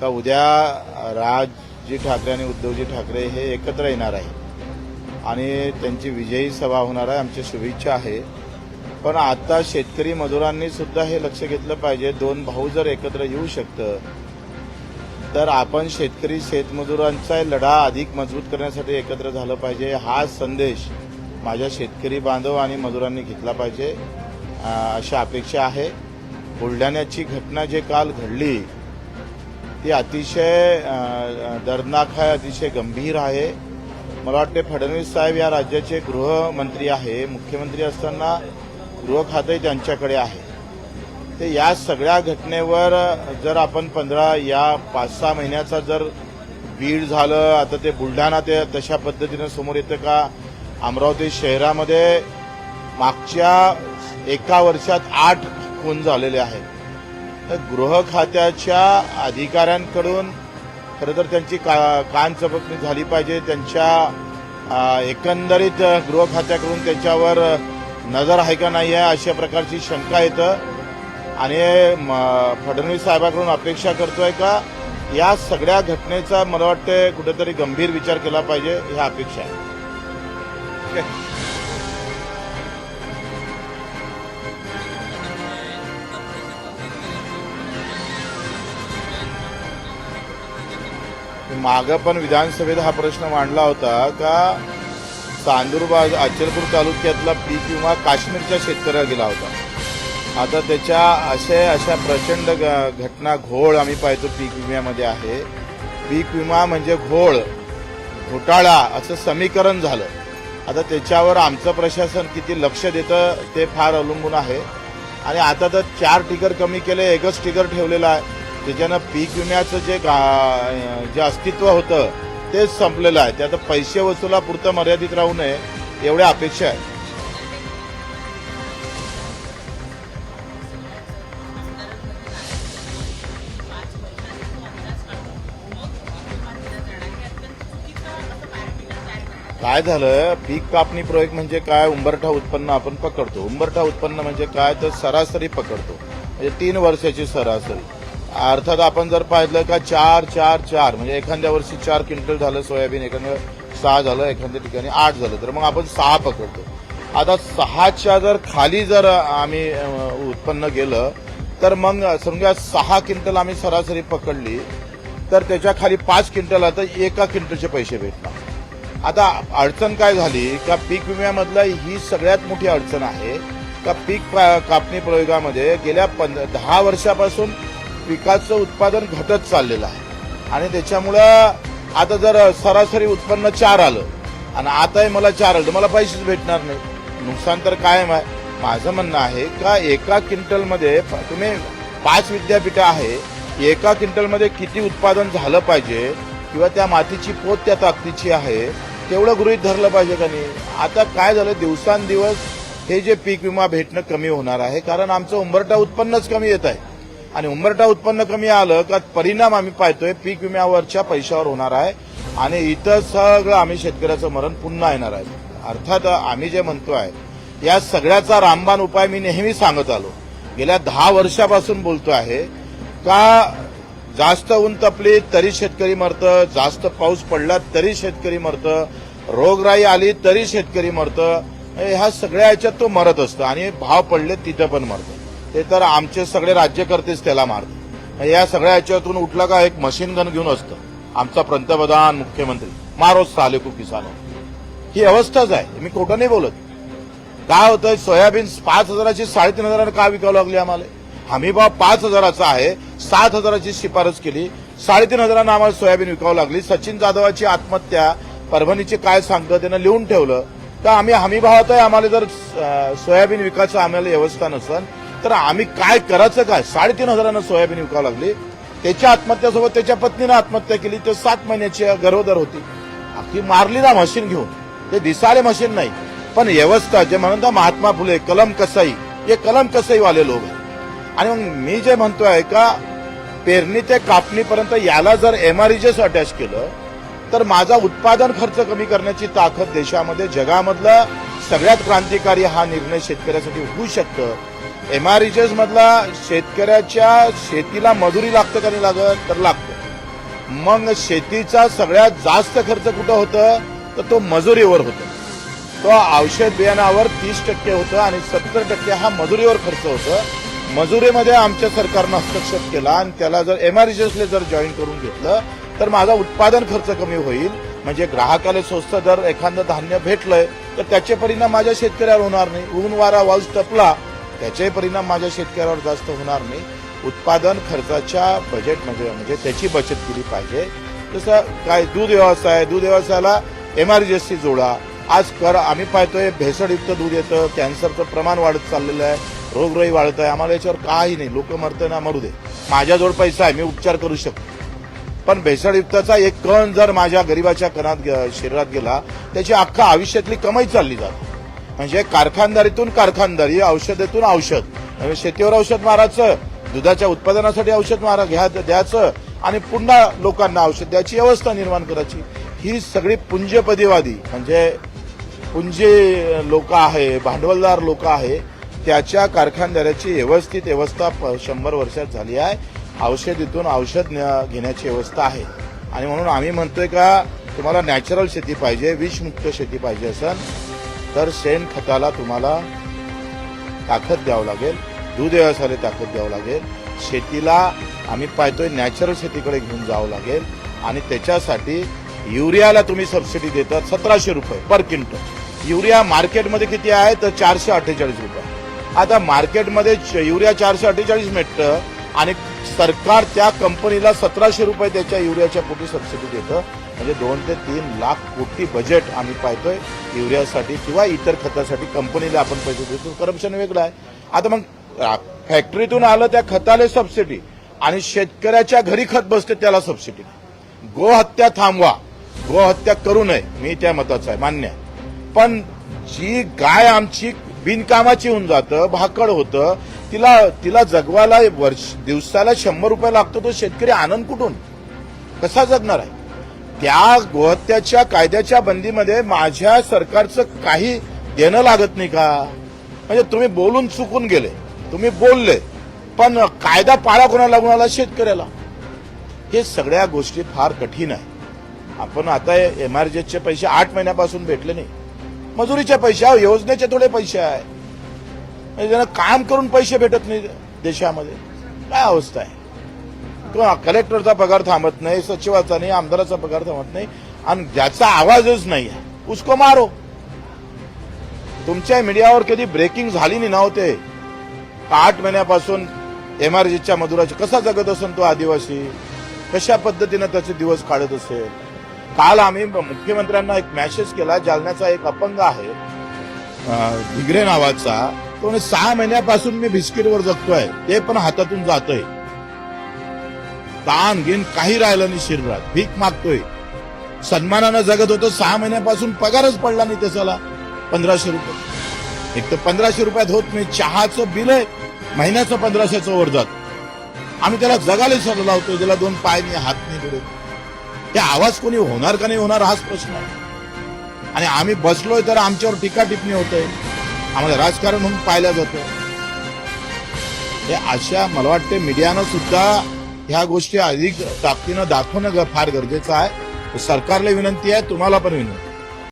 तर उद्या राजजी ठाकरे आणि उद्धवजी ठाकरे हे एकत्र येणार आहे. आणि त्यांची विजयी सभा होणार आहे आमची शुभेच्छा आहे. पण आता शेतकरी मजुरांनी सुद्धा हे लक्ष घेतलं पाहिजे दोन भाऊ जर एकत्र येऊ शकतं तर आपण शेतकरी शेतमजुरांचा लढा अधिक मजबूत करण्यासाठी एकत्र झालं पाहिजे. हा संदेश माझ्या शेतकरी बांधव आणि मजुरांनी घेतला पाहिजे अशा अपेक्षा आहे. बुलढाण्याची घटना जे काल घडली ती अतिशय दर्दनाक आहे अतिशय गंभीर आहे. मला वाटते फडणवीस साहेब या राज्याचे गृहमंत्री आहे. मुख्यमंत्री असताना गृह त्यांच्याकडे आहे. ते या सगळ्या घटनेवर जर आपण पंधरा या पाच सहा महिन्याचा जर बीड झालं आता ते बुलढाणा ते तशा पद्धतीनं समोर येतं का? अमरावती शहरामध्ये मागच्या एका वर्षात आठ खून झालेले आहेत. तर गृह खात्याच्या अधिकाऱ्यांकडून खरं तर त्यांची का कान चपकणी झाली पाहिजे. त्यांच्या एकंदरीत गृह खात्याकडून त्याच्यावर नजर आहे का नाही आहे अशा प्रकारची शंका येतं. आणि म- फडणवीस साहेबाकडून अपेक्षा करतोय का या सगळ्या घटनेचा मला वाटतं कुठेतरी गंभीर विचार केला पाहिजे ह्या अपेक्षा आहे. मागं पण विधानसभेत हा प्रश्न मांडला होता का चांदूरबाज अचलपूर तालुक्यातला पीक विमा काश्मीरच्या शेतकऱ्याला गेला होता? आता त्याच्या असे अशा प्रचंड घटना घोळ आम्ही पाहतो पीक विम्यामध्ये आहे. पीक विमा म्हणजे घोळ घोटाळा असं समीकरण झालं. आता त्याच्यावर आमचं प्रशासन किती लक्ष देतं ते फार अवलंबून आहे. आणि आता तर चार टिकर कमी केले एकच टिकर ठेवलेला आहे. त्याच्यानं पीक विम्याचं जे गा- जे अस्तित्व होतं तेच संपलेलं आहे. ते आता पैसे वसुलापुरतं मर्यादित राहू नये एवढ्या अपेक्षा आहे. काय झालं? पीक कापणी प्रयोग म्हणजे काय? उंबरठा उत्पन्न आपण पकडतो. उंबरठा उत्पन्न म्हणजे काय? तर सरासरी पकडतो. म्हणजे तीन वर्षाची सरासरी. अर्थात आपण जर पाहिलं का चार चार चार म्हणजे एखाद्या वर्षी चार क्विंटल झालं सोयाबीन एखाद्या सहा झालं एखाद्या ठिकाणी आठ झालं तर मग आपण सहा पकडतो. आता सहाच्या जर खाली जर आम्ही उत्पन्न गेलं तर मग समजा सहा क्विंटल आम्ही सरासरी पकडली तर त्याच्याखाली पाच क्विंटल आता एका क्विंटलचे पैसे भेटणार आता अडचण काय झाली का पीक विम्यामधलं ही सगळ्यात मोठी अडचण आहे का पीक पा- कापणी प्रयोगामध्ये गेल्या पंध दहा वर्षापासून पिकाचं उत्पादन घटत चाललेलं आहे. आणि त्याच्यामुळं आता जर सरासरी उत्पन्न चार आलं आणि आताही मला चार आलं तर मला पैसेच भेटणार नाही. नुकसान तर कायम आहे. माझं म्हणणं आहे का एका क्विंटलमध्ये तुम्ही पाच विद्यापीठं आहे एका क्विंटलमध्ये किती उत्पादन झालं पाहिजे किंवा त्या मातीची पोत त्या ताकदीची आहे तेवढं गृहीत धरलं पाहिजे का नाही? आता काय झालं दिवसांदिवस हे जे पीक विमा भेटणं कमी होणार आहे कारण आमचं उंबरटा उत्पन्नच कमी येत आहे. आणि उंबरटा उत्पन्न कमी आलं का परिणाम आम्ही पाहतोय. पीक विम्यावरच्या पैशावर होणार आहे. आणि इथं सगळं आम्ही शेतकऱ्याचं मरण पुन्हा येणार आहे. अर्थात आम्ही जे म्हणतोय या सगळ्याचा रामबाण उपाय मी नेहमी सांगत आलो. गेल्या दहा वर्षापासून बोलतो आहे का जास्त ऊन तपली तरी शेतकरी मरतं जास्त पाऊस पडला तरी शेतकरी मरतं रोगराई आली तरी शेतकरी मरतं ह्या सगळ्या याच्यात तो मरत असतो. आणि भाव पडले तिथं पण मरतं. ते तर आमचे सगळे राज्यकर्तेच त्याला मारतात. या सगळ्या याच्यातून उठला का एक मशीन गन घेऊन असतं. आमचा पंतप्रधान मुख्यमंत्री. मारो साले को किसानो ही अवस्थाच आहे. मी खोटं नाही बोलत. काय होतं सोयाबीन पाच हजाराची साडेतीन हजारानं का विकावं लागली आम्हाला? हमी भाव पाच हजाराचा आहे सात हजाराची शिफारस केली साडेतीन हजारानं आम्हाला सोयाबीन विकावं लागली. सचिन जाधवाची आत्महत्या परभणीचे काय सांगतं त्यानं लिहून ठेवलं. तर आम्ही हमी भावात आहे आम्हाला जर सोयाबीन विकायचं आम्हाला व्यवस्था नसेल तर आम्ही काय करायचं काय? साडेतीन हजारानं सोयाबीन विकावं लागली. त्याच्या आत्महत्यासोबत त्याच्या पत्नीनं आत्महत्या केली. ते सात महिन्याची गरोदर होती. ती मारली ना मशीन घेऊन. ते दिसाले मशीन नाही. पण व्यवस्था जे म्हणतात महात्मा फुले कलम कसाई हे कलम कसाई वाले लोक आणि मग मी जे म्हणतोय का पेरणी ते कापणीपर्यंत याला जर एमआरईजेस अटॅच केलं तर माझा उत्पादन खर्च कमी करण्याची ताकद देशामध्ये जगामधलं सगळ्यात क्रांतिकारी हा निर्णय शेतकऱ्यासाठी होऊ शकतं. एमआरईजेस मधला शेतकऱ्याच्या शेतीला मजुरी लागतं का नाही लागत? तर लागतं. मग शेतीचा सगळ्यात जास्त खर्च कुठं होतं? तर तो मजुरीवर होतो. तो औषध बियाणावर तीस टक्के होतं आणि सत्तर टक्के हा मजुरीवर खर्च होतं. मजुरीमध्ये आमच्या सरकारनं हस्तक्षेप केला आणि त्याला जर एमआरजीएसले जर जॉईन करून घेतलं तर माझा उत्पादन खर्च कमी होईल. म्हणजे ग्राहकाला स्वस्त जर एखादं धान्य भेटलंय तर त्याचे परिणाम माझ्या शेतकऱ्यावर होणार नाही. ऊन वारा वाऊस टपला त्याचे परिणाम माझ्या शेतकऱ्यावर जास्त होणार नाही. उत्पादन खर्चाच्या बजेटमध्ये म्हणजे त्याची बचत केली पाहिजे. जसं काय दूध व्यवसाय दूध व्यवसायाला एमआरजीएससी जोडा. आज कर आम्ही पाहतोय भेसळयुक्त दूध येतं कॅन्सरचं प्रमाण वाढत चाललेलं आहे रोगराई वाढत आहे. आम्हाला याच्यावर काही नाही. लोक मरते ना मरू दे. माझ्याजवळ पैसा आहे मी उपचार करू शकतो. पण भेसळयुक्ताचा एक कण जर माझ्या गरीबाच्या कणात शरीरात गेला त्याची अख्खा आयुष्यातली कमाई चालली जाते. म्हणजे कारखानदारीतून कारखानदारी औषधातून औषध. म्हणजे शेतीवर औषध मारायचं दुधाच्या उत्पादनासाठी औषध मारा घ्या द्यायचं आणि पुन्हा लोकांना औषध द्यायची व्यवस्था निर्माण करायची. ही सगळी पुंजपदीवादी म्हणजे पुंजे लोक आहे भांडवलदार लोक आहे त्याच्या कारखानदाराची व्यवस्थित व्यवस्था प- शंभर वर्षात झाली आहे. औषधीतून औषध घेण्याची व्यवस्था आहे. आणि म्हणून आम्ही म्हणतोय का तुम्हाला नॅचरल शेती पाहिजे विषमुक्त शेती पाहिजे असेल तर शेणखताला तुम्हाला ताकद द्यावं लागेल दूध व्यवसायाला ताकद द्यावं लागेल. शेतीला आम्ही पाहतोय नॅचरल शेतीकडे घेऊन जावं लागेल. आणि त्याच्यासाठी युरियाला तुम्ही सबसिडी देतात सतराशे रुपये पर क्विंटल युरिया मार्केटमध्ये किती आहे? तर चारशे अठ्ठेचाळीस रुपये. आता मार्केटमध्ये च- युरिया चारशे अठ्ठेचाळीस मिळतं आणि सरकार त्या कंपनीला सतराशे रुपये त्याच्या युरियाच्या पोटी सबसिडी देतं. म्हणजे दोन ते तीन लाख कोटी बजेट आम्ही पाहतोय युरियासाठी किंवा इतर खतासाठी कंपनीला आपण पैसे देतो. करप्शन वेगळं आहे. आता मग फॅक्टरीतून आलं त्या खताला सबसिडी आणि शेतकऱ्याच्या घरी खत बसते त्याला सबसिडी गोहत्या थांबवा. गोहत्या करू नये. मी त्या मताचा आहे. मान्य आहे. पण जी गाय आमची बिनकामाची होऊन जातं भाकड होतं. तिला तिला जगवायला वर्ष दिवसाला शंभर रुपये लागतो तो शेतकरी आनंद कुठून? कसा जगणार आहे? त्या गोहत्याच्या कायद्याच्या बंदीमध्ये माझ्या सरकारचं काही देणं लागत नाही का? म्हणजे तुम्ही बोलून चुकून गेले. तुम्ही बोलले. पण कायदा पाळा कोणाला लागून आला शेतकऱ्याला. हे सगळ्या गोष्टी फार कठीण आहे. आपण आता एमआरजीचे पैसे आठ महिन्यापासून भेटले नाही. मजुरीचे पैसे योजनेचे थोडे पैसे आहे. म्हणजे ज्यांना काम करून पैसे भेटत नाही देशामध्ये काय अवस्था आहे? किंवा कलेक्टरचा पगार थांबत नाही सचिवाचा नाही आमदाराचा पगार थांबत नाही आणि ज्याचा आवाजच नाही आहे उसको मारो. तुमच्या मीडियावर कधी ब्रेकिंग झाली नाही नव्हते हो आठ महिन्यापासून एमआरजीच्या मजुराची कसा जगत असेल तो आदिवासी? कशा पद्धतीनं त्याचे दिवस काढत असेल? काल आम्ही मुख्यमंत्र्यांना एक मेसेज केला जालन्याचा एक अपंग आहे भिगरे नावाचा. तो सहा महिन्यापासून मी बिस्किटवर जगतोय ते पण हातातून जातोय. ताण घेऊन काही राहिलं नाही शरीरात भीक मागतोय. सन्मानानं जगत होतो सहा महिन्यापासून पगारच पडला नाही त्याच्याला. पंधराशे रुपये. एक तर पंधराशे रुपयात होत नाही चहाचं बिल आहे महिन्याचं पंधराशेचं वर जात. आम्ही त्याला जगायला सर लावतोय त्याला दोन पाय नाही हात नाही पुढे हे आवाज कोणी होणार का नाही होणार हाच प्रश्न आहे. आणि आम्ही बसलोय तर आमच्यावर टीका टिप्पणी होतंय आम्हाला राजकारण म्हणून पाहिलं जातं. हे अशा मला वाटते मीडियानं सुद्धा ह्या गोष्टी अधिक ताकदीनं दाखवणं फार गरजेचं आहे. सरकारला विनंती आहे तुम्हाला पण विनंती